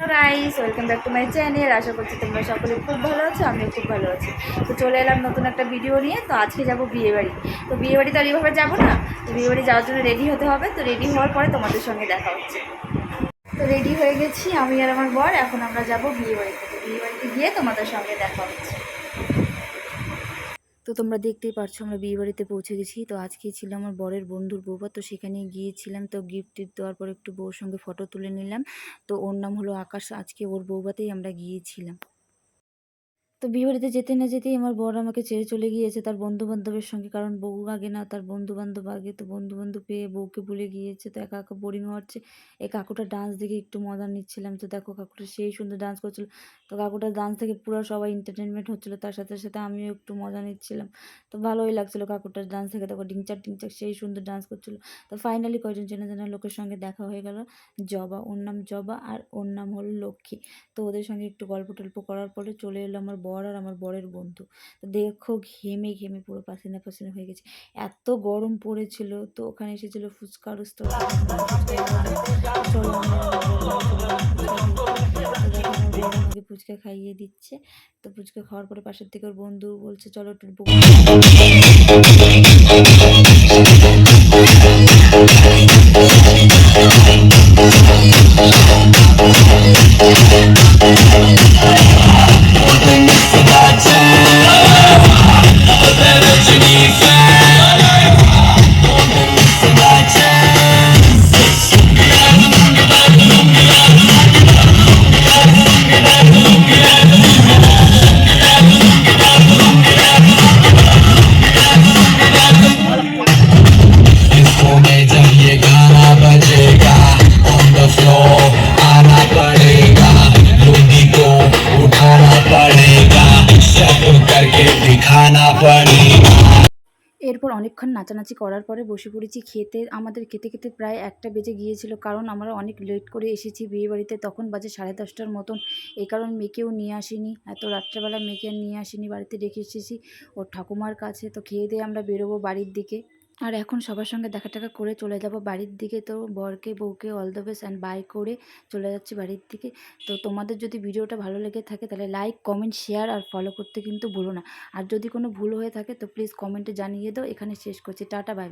Guys welcome back to my channel আশা করছি তোমরা সকলে খুব ভালো আছো, আমিও খুব ভালো আছি। তো চলে এলাম নতুন একটা ভিডিও নিয়ে। তো আজকে যাব বিয়েবাড়ি তো বিয়েবাড়ি তো আর এইভাবে যাব না। তো বিয়েবাড়ি যাওয়ার জন্য রেডি হতে হবে। তো রেডি হওয়ার পরে তোমাদের সঙ্গে দেখা হচ্ছে। তো রেডি হয়ে গেছি আমি আর আমার বর। এখন আমরা যাব বিয়েবাড়িতে তো বিয়েবাড়িতে গিয়ে তোমাদের সঙ্গে দেখা হচ্ছে। তো তোমরা দেখতেই পারছ, আমরা বিয়ে বাড়িতে পৌঁছে গেছি। তো আজকে ছিল আমার বরের বন্ধুর বৌবা তো সেখানে গিয়েছিলাম, তো গিফট দেওয়ার পর একটু বউর সঙ্গে ফটো তুলে নিলাম। তো ওর নাম হলো আকাশ, আজকে ওর বৌবাতেই আমরা গিয়েছিলাম। তো বিয়ে বাড়িতে যেতে না যেতেই আমার বর আমাকে ছেড়ে চলে গিয়েছে তার বন্ধু বান্ধবের সঙ্গে। কারণ বউ আগে না, তার বন্ধু বান্ধব আগে। তো বন্ধু বান্ধব পেয়ে বউকে ভুলে গিয়েছে। তো একা একা বোরিং হচ্ছে। এই কাকুটার ডান্স দেখে একটু মজা নিচ্ছিলাম। তো দেখো কাকুটা সেই সুন্দর ডান্স করছিল। তো কাকুটার ডান্স থেকে পুরো সবাই এন্টারটেনমেন্ট হচ্ছিল। তার সাথে সাথে আমিও একটু মজা নিচ্ছিলাম। তো ভালোই লাগছিল কাকুটার ডান্স থেকে দেখো ডিংচার টিংচার সেই সুন্দর ডান্স করছিল। তো ফাইনালি কয়জন চেনা জানা লোকের সঙ্গে দেখা হয়ে গেল। জবা, ওর নাম জবা আর ওর নাম হলো লক্ষ্মী। তো ওদের সঙ্গে একটু গল্প টল্প করার পরে চলে এলো আমার বর আর আমার বরের বন্ধু। তো দেখো ঘেমে ঘেমে পুরো পাসিনা পাসিনা হয়ে গেছে। এত গরম পড়েছিল তো ওখানে এসেছিল ফুচকার আমাকে ফুচকা খাইয়ে দিচ্ছে। তো ফুচকা খাওয়ার পরে পাশের থেকে ওর বন্ধু বলছে, চলো একটু এরপর অনেকক্ষণ নাচানাচি করার পরে বসে পড়েছি খেতে। আমাদের খেতে খেতে প্রায় একটা বেজে গিয়েছিল কারণ আমরা অনেক লেট করে এসেছি বিয়ে বাড়িতে তখন বাজে সাড়ে দশটার মতন। এই কারণ মেয়েকেও নিয়ে আসিনি। এত রাত্রেবেলা মেয়েকে নিয়ে আসিনি বাড়িতে রেখে এসেছি। ওর ঠাকুমার কাছে তো খেয়ে দিয়ে আমরা বেরোবো বাড়ির দিকে। আর এখন সবার সঙ্গে দেখা টাকা করে চলে যাব বাড়ির দিকে। তো বরকে, বউকে all the best and bye করে চলে যাচ্ছি বাড়ির দিকে। তো তোমাদের যদি ভিডিওটা ভালো লেগে থাকে তাহলে লাইক কমেন্ট শেয়ার আর ফলো করতে কিন্তু ভুলো না। আর যদি কোনো ভুল হয়ে থাকে তো প্লিজ কমেন্টে জানিয়ে দাও। এখানে শেষ করছি। Tata bye